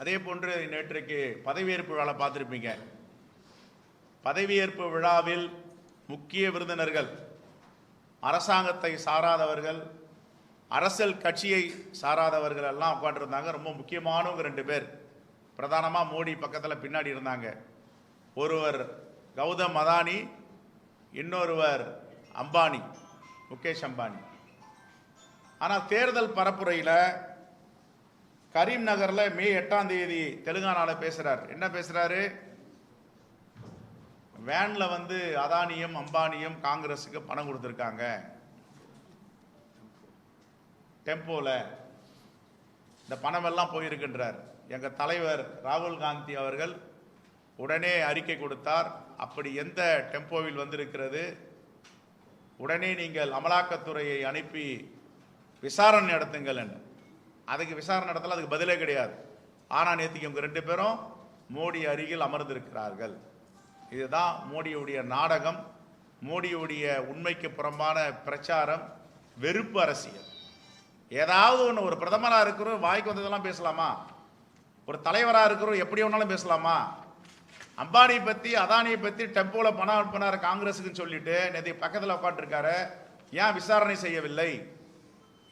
அதே போன்று நேற்றைக்கு பதவியேற்பு விழா பார்த்துருப்பீங்க. பதவியேற்பு விழாவில் முக்கிய விருந்தினர்கள் அரசாங்கத்தை சாராதவர்கள் அரசியல் கட்சியை சாராதவர்கள் எல்லாம் உட்காந்துருந்தாங்க ரொம்ப முக்கியமானவங்க ரெண்டு பேர். பிரதானமாக மோடி பக்கத்தில் பின்னாடி இருந்தாங்க. ஒருவர் கௌதம் அதானி இன்னொருவர் அம்பானி முகேஷ் அம்பானி. ஆனால் தேர்தல் பரப்புரையில் கரீம் நகர்ல மே எட்டாம் தேதி தெலுங்கானால பேசுறார். என்ன பேசுறாரு? வேன்ல வந்து அதானியும் அம்பானியும் காங்கிரஸுக்கு பணம் கொடுத்துருக்காங்க. டெம்போல. இந்த பணம் எல்லாம் போயிருக்கின்றார். எங்க தலைவர் ராகுல் காந்தி அவர்கள் உடனே அறிக்கை கொடுத்தார். அப்படி எந்த டெம்போவில் வந்திருக்கிறது? உடனே நீங்கள் அமலாக்கத்துறையை அனுப்பி விசாரணை நடத்துங்கள் என்று. அதுக்கு விசாரணை நடத்தல அதுக்கு பதிலே கிடையாது. ஆனால் நேற்றுக்கு இவங்க ரெண்டு பேரும் மோடி அருகில் அமர்ந்திருக்கிறார்கள். இதுதான் மோடியுடைய நாடகம் மோடியுடைய உண்மைக்கு புறம்பான பிரச்சாரம் வெறுப்பு அரசியல். ஏதாவது ஒன்று ஒரு பிரதமராக இருக்கிறோம் வாய்க்கு வந்ததெல்லாம் பேசலாமா? ஒரு தலைவராக இருக்கிறோம் எப்படி வேணாலும் பேசலாமா? அம்பானியை பற்றி அதானியை பற்றி டெம்போவில் பணம் அனுப்பினார் காங்கிரஸுக்குன்னு சொல்லிட்டு நேற்று பக்கத்தில் உட்காந்துருக்காரு ஏன் விசாரணை செய்யவில்லை?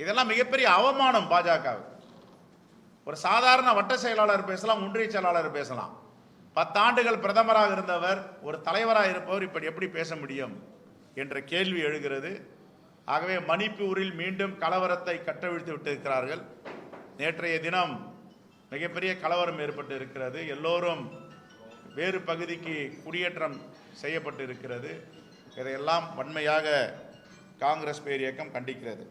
இதெல்லாம் மிகப்பெரிய அவமானம் பாஜக ஒரு சாதாரண வட்ட செயலாளர் பேசலாம் ஒன்றிய செயலாளர் பேசலாம். பத்தாண்டுகள் பிரதமராக இருந்தவர் ஒரு தலைவராக இருப்பவர் இப்படி எப்படி பேச முடியும் என்ற கேள்வி எழுகிறது. ஆகவே மணிப்பூரில் மீண்டும் கலவரத்தை கட்டவிழ்த்து விட்டிருக்கிறார்கள். நேற்றைய தினம் மிகப்பெரிய கலவரம் ஏற்பட்டு இருக்கிறது எல்லோரும் வேறு பகுதிக்கு குடியேற்றம் செய்யப்பட்டு இருக்கிறது இதையெல்லாம் வன்மையாக காங்கிரஸ் பேர் இயக்கம் கண்டிக்கிறது.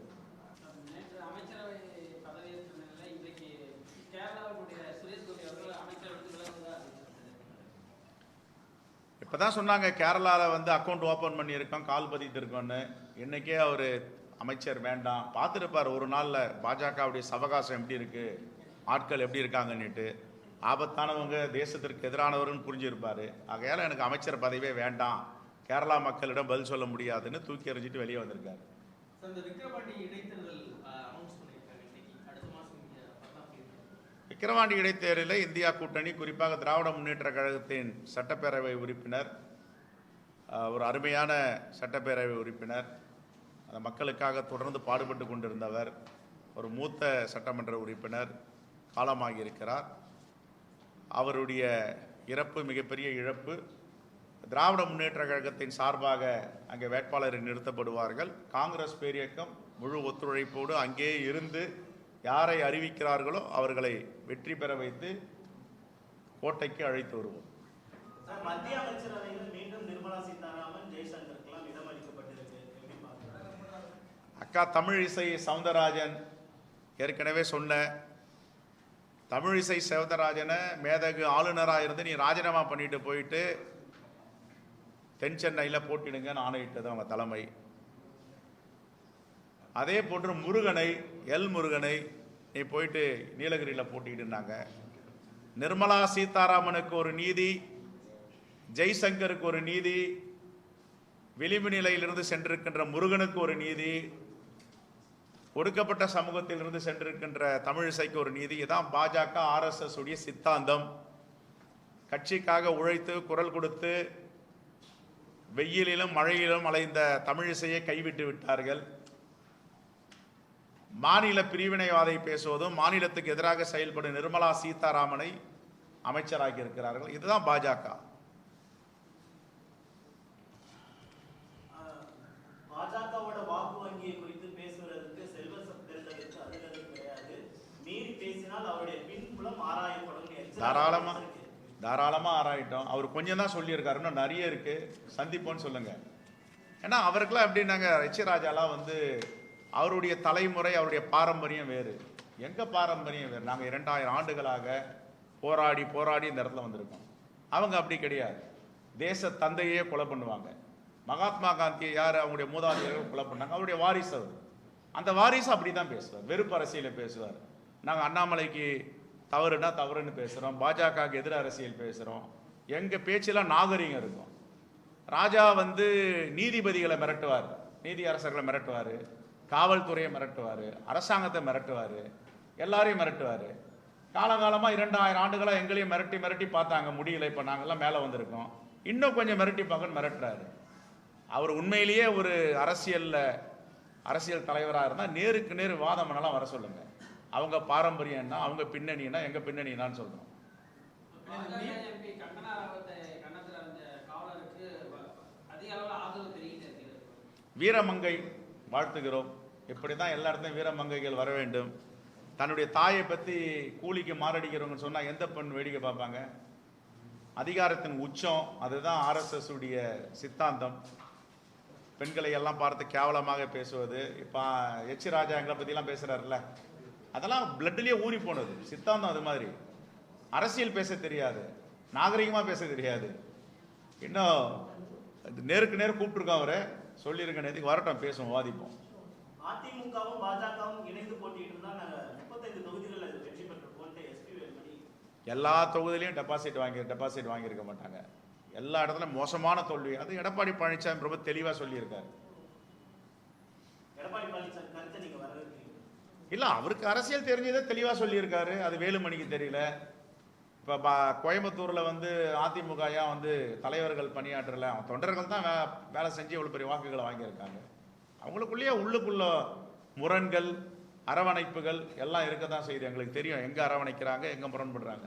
இப்பதான் சொன்னாங்க கேரளாவில் வந்து அக்கௌண்ட் ஓப்பன் பண்ணியிருக்கோம் கால் பதித்து இருக்கோம்னு இன்னைக்கே அவர் அமைச்சர் வேண்டாம். பார்த்துருப்பார் ஒரு நாளில் பாஜகவுடைய சவகாசம் எப்படி இருக்குது ஆட்கள் எப்படி இருக்காங்கன்னுட்டு. ஆபத்தானவங்க தேசத்திற்கு எதிரானவர்னு புரிஞ்சிருப்பார். ஆகையால் எனக்கு அமைச்சர் பதவியே வேண்டாம். கேரளா மக்களிடம் பதில் சொல்ல முடியாதுன்னு தூக்கி எறிஞ்சிட்டு வெளியே வந்திருக்காரு. விக்கிரவாண்டி இடைத்தேர்தலில் இந்தியா கூட்டணி குறிப்பாக திராவிட முன்னேற்ற கழகத்தின் சட்டப்பேரவை உறுப்பினர் ஒரு அருமையான சட்டப்பேரவை உறுப்பினர் அந்த மக்களுக்காக தொடர்ந்து பாடுபட்டு கொண்டிருந்தவர் ஒரு மூத்த சட்டமன்ற உறுப்பினர் காலமாகியிருக்கிறார். அவருடைய இறப்பு மிகப்பெரிய இழப்பு திராவிட முன்னேற்ற கழகத்தின் சார்பாக அங்கே வேட்பாளரை நிறுத்தப்படுவார்கள். காங்கிரஸ் பேரியக்கம் முழு ஒத்துழைப்போடு அங்கே இருந்து யாரை அறிவிக்கிறார்களோ அவர்களை வெற்றி பெற வைத்து கோட்டைக்கு அழைத்து வருவோம். மத்திய அமைச்சரவையில் மீண்டும் நிர்மலா சீதாராமன் ஜெய்சங்கருக்கெல்லாம் இடம் அளிக்கப்பட்டிருக்கு. எப்படி பார்க்கறாங்க? அக்கா தமிழிசை சவுந்தரராஜன் ஏற்கனவே சொன்ன தமிழிசை சவுந்தரராஜனை மேதகு ஆளுநராக இருந்து நீ ராஜினாமா பண்ணிட்டு போயிட்டு தென் சென்னையில் போட்டிடுங்கன்னு ஆணையிட்டது அவங்க தலைமை. அதே போன்று முருகனை எல் முருகனை நீ போயிட்டு நீலகிரியில் போட்டிட்டுனாங்க நிர்மலா சீதாராமனுக்கு ஒரு நீதி ஜெய்சங்கருக்கு ஒரு நீதி விளிம்பு நிலையிலிருந்து சென்றிருக்கின்ற முருகனுக்கு ஒரு நீதி ஒடுக்கப்பட்ட சமூகத்திலிருந்து சென்றிருக்கின்ற தமிழிசைக்கு ஒரு நீதி இதான் பாஜக ஆர்எஸ்எஸ் உடைய சித்தாந்தம். கட்சிக்காக உழைத்து குரல் கொடுத்து வெயிலிலும் மழையிலும் அலைந்த தமிழிசையை கைவிட்டு விட்டார்கள். மாநில பிரிவினைவாதை பேசுவதும் மாநிலத்துக்கு எதிராக செயல்படும் நிர்மலா சீதாராமனை அமைச்சராக்கி இருக்கிறார்கள். இதுதான் பாஜக. பாஜகவோட வாக்கு வங்கியை குறித்து பேசுவதற்கு செல்வ பெருந்தலுக்கு அதிகாரம் கிடையாது. மீறி பேசினால் அவருடைய பின்புலம் ஆராயப்படும் தாராளமா தாராளமா ஆராயிட்டோம். அவர் கொஞ்சம் தான் சொல்லியிருக்காரு. இன்னும் நிறைய இருக்கு. சந்திப்போம்னு சொல்லுங்க. ஏன்னா அவருக்கெல்லாம் எப்படின்னாங்க எச் ராஜாலாம் வந்து அவருடைய தலைமுறை அவருடைய பாரம்பரியம் வேறு. எங்கள் பாரம்பரியம் வேறு? நாங்கள் இரண்டாயிரம் ஆண்டுகளாக போராடி போராடி இந்த இடத்துல வந்திருக்கோம். அவங்க அப்படி கிடையாது. தேச தந்தையே கொலை பண்ணுவாங்க. மகாத்மா காந்தியை யார்? அவங்களுடைய மூதாதையர்கள் கொலை பண்ணாங்க. அவருடைய வாரிசு அவர். அந்த வாரிசு அப்படி தான் பேசுவார். வெறுப்பு அரசியலில் பேசுவார். நாங்கள் அண்ணாமலைக்கு தவறுனா தவறுன்னு பேசுகிறோம் பாஜகவுக்கு எதிர அரசியல் பேசுகிறோம் எங்கள் பேச்செல்லாம் நாகரிகம் இருக்கும். ராஜா வந்து நீதிபதிகளை மிரட்டுவார். நீதி அரசர்களை மிரட்டுவார். காவல்துறையை மிரட்டுவார் அரசாங்கத்தை மிரட்டுவார் எல்லாரையும் மிரட்டுவார். காலகாலமாக இரண்டாயிரம் ஆண்டுகளாக எங்களையும் மிரட்டி மிரட்டி பார்த்தாங்க முடியல இப்போ நாங்கள்லாம் மேலே வந்திருக்கோம். இன்னும் கொஞ்சம் மிரட்டி பார்க்கணும் மிரட்டுறாரு. அவர் உண்மையிலேயே ஒரு அரசியலில் அரசியல் தலைவராக இருந்தால் நேருக்கு நேர் வாதம் பண்ணலாம் வர சொல்லுங்க. அவங்க பாரம்பரியம் என்ன அவங்க பின்னணினா எங்கள் பின்னணினான்னு பின்னணி என்னன்னு வீரமங்கை வாழ்த்துகிறோம். இப்படி தான் எல்லா இடத்துலையும் வீரமங்கைகள் வர வேண்டும். தன்னுடைய தாயை பற்றி கூலிக்கு மாரடிக்கிறவங்கன்னு சொன்னால் எந்த பெண் வேடிக்கை பார்ப்பாங்க? அதிகாரத்தின் உச்சம் அதுதான் ஆர்எஸ்எஸ் உடைய சித்தாந்தம். பெண்களை எல்லாம் பார்த்து கேவலமாக பேசுவது. இப்போ எச் ராஜா எங்களை பற்றிலாம் பேசுகிறாருல்ல அதெல்லாம் பிளட்லேயே ஊறி போனது. சித்தாந்தம் அது மாதிரி. அரசியல் பேச தெரியாது. நாகரிகமாக பேச தெரியாது. இன்னும் நேருக்கு நேர் கூப்பிட்டுருக்கோம் அவரை. சொல்லியிருக்க நேரத்துக்கு வரட்டும் பேசுவோம் வாதிப்போம். அதிமுகவும் பாஜகவும் இணைந்து போட்டிட்டு இருந்தா நாங்க முப்பத்தைந்து தொகுதிகளில் வெற்றி பெற்றிருப்போம்ட்டு எஸ்பி வேலுமணி. எல்லா தொகுதியிலையும் டெபாசிட் வாங்கி டெபாசிட் வாங்கியிருக்க மாட்டாங்க. எல்லா இடத்துலையும் மோசமான தோல்வி. அது எடப்பாடி பழனிசாமி ரொம்ப தெளிவாக சொல்லியிருக்காரு. இல்லை அவருக்கு அரசியல் தெரிஞ்சதை தெளிவாக சொல்லியிருக்காரு. அது வேலுமணிக்கு தெரியல. இப்போ கோயம்புத்தூரில் வந்து அதிமுக ஏன் வந்து தலைவர்கள் பணியாற்றல. அவன் தொண்டர்கள் தான் வே வேலை செஞ்சு இவ்வளோ பெரிய வாக்குகளை வாங்கியிருக்காங்க. அவங்களுக்குள்ளேயே உள்ளுக்குள்ள முரண்கள் அரவணைப்புகள் எல்லாம் இருக்க தான் செய்யுது. எங்களுக்கு தெரியும் எங்கே அரவணைக்கிறாங்க எங்கே முரண்படுறாங்க.